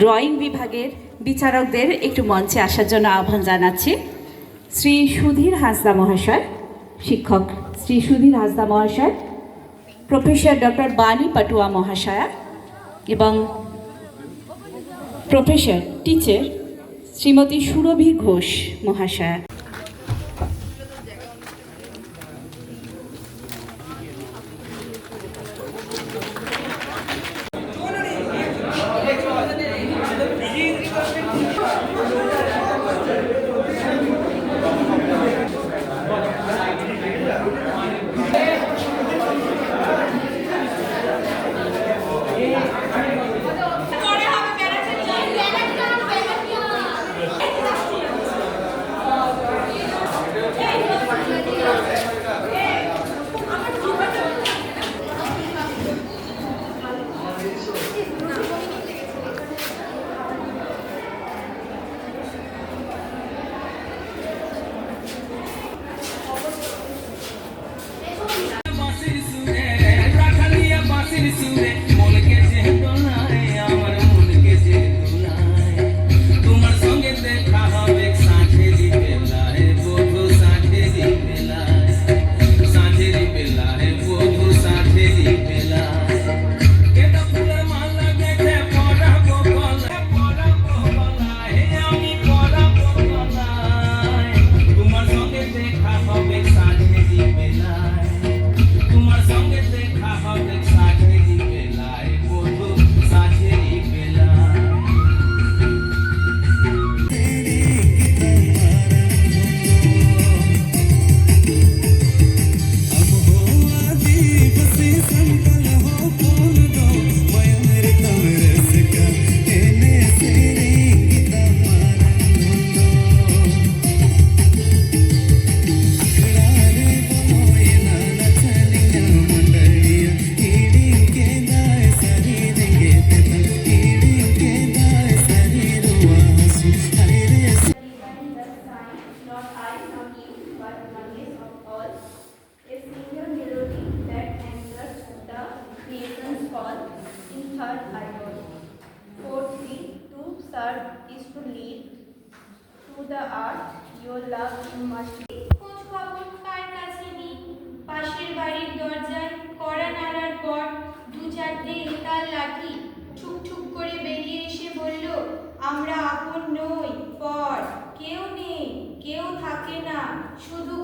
Drawing বিভাগের বিচারকদের একটু মঞ্চে আসার জন্য আহ্বান জানাচ্ছি। শ্রী সুধীর হাসদা মহাশয়, শিক্ষক শ্রী সুধীর হাসদা মহাশয়, প্রফেসর ডক্টর বাণী পাটুয়া মহাশয়া এবং প্রফেসর টিচার শ্রীমতী সুরভি ঘোষ মহাশয়া। The nation's in third idol. Fourthly, to serve is to lead. To the earth, your love you must খোঁজ কাছে নেই পাশের বাড়ির দরজায় কড়া নাড়ার পর দু চারটে তার লাঠি ঠুক ঠুক করে বেরিয়ে এসে বলল আমরা আপন নই পর। কেউ নেই কেউ থাকে না। শুধু